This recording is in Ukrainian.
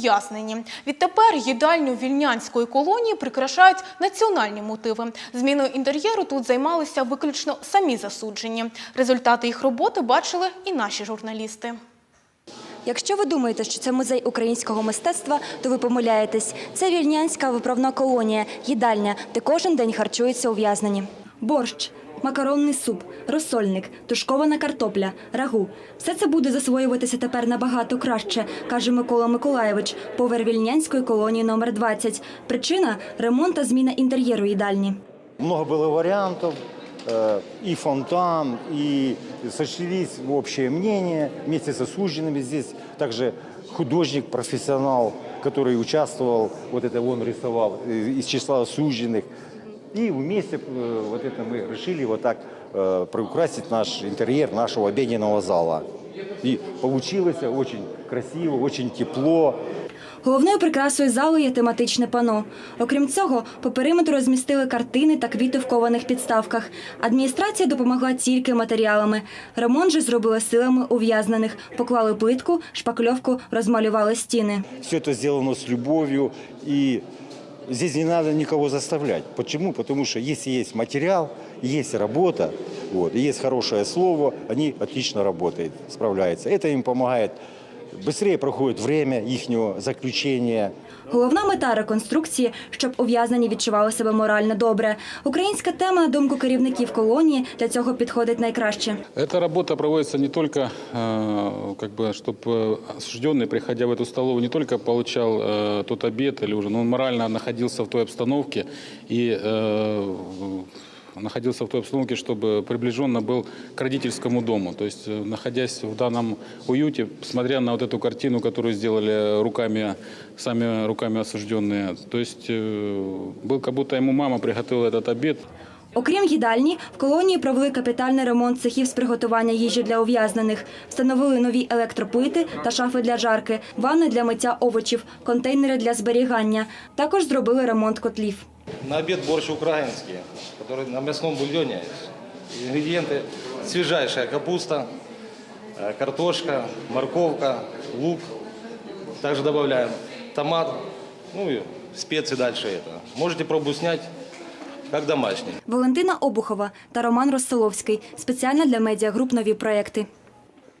ув'язнені. Відтепер їдальню вільнянської колонії прикрашають національні мотиви. Зміною інтер'єру тут займалися виключно самі засуджені. Результати їх роботи бачили і наші журналісти. Якщо ви думаєте, що це музей українського мистецтва, то ви помиляєтесь. Це вільнянська виправна колонія, їдальня, де кожен день харчуються ув'язнені. Борщ, макаронний суп, розсольник, тушкована картопля, рагу. Все це буде засвоюватися тепер набагато краще, каже Микола Миколаєвич, повар вільнянської колонії номер 20. Причина ремонт та зміна інтер'єру їдальні. Много было вариантов, э, и фонтан, и сошлись в общее мнение вместе с осужденными. Здесь также художник, профессионал, который участвовал, вот это он рисовал э, из числа осужденных. И вместе э, вот это мы решили вот так э, приукрасить наш интерьер нашего обеденного зала. И получилось очень красиво, очень тепло. Головною прикрасою залу є тематичне пано. Окрім цього, по периметру розмістили картини та квіти в кованих підставках. Адміністрація допомогла тільки матеріалами. Ремонт же зробили силами ув'язнених. Поклали плитку, шпакльовку, розмалювали стіни. Все это сделано с любовью, и здесь не надо никого заставлять. Почему? Потому что если есть материал, есть работа, вот, есть хорошее слово, они отлично работают, справляются. Это им помогает Быстрее проходит время их заключения. Головна мета реконструкції, щоб ув'язнені відчували себе морально добре. Українська тема, на думку керівників колонії, для цього підходить найкраще. Эта работа проводится не только, э, как бы, чтобы осужденный, приходя в эту столовую, не только получал э, тот обед или ужин, но он морально находился в той обстановке и э, находился в той обстановке, чтобы приближенно был к родительскому дому. То есть, э, находясь в данном уюте, смотря на вот эту картину, которую сделали руками, сами руками осужденные, то есть э, был как будто ему мама приготовила этот обед, Окрім їдальні, в колонії провели капітальний ремонт цехів з приготування їжі для ув'язнених. Встановили нові електроплити та шафи для жарки, ванни для миття овочів, контейнери для зберігання. Також зробили ремонт котлів. На обед борщ украинский, который на мясном бульоне. Ингредиенты свежайшая капуста, э, картошка, морковка, лук. Также добавляем томат, ну и специи дальше это. Можете пробу снять, как домашний. Валентина Обухова та Роман Ростоловський. Спеціально для медіагруп нові проекти.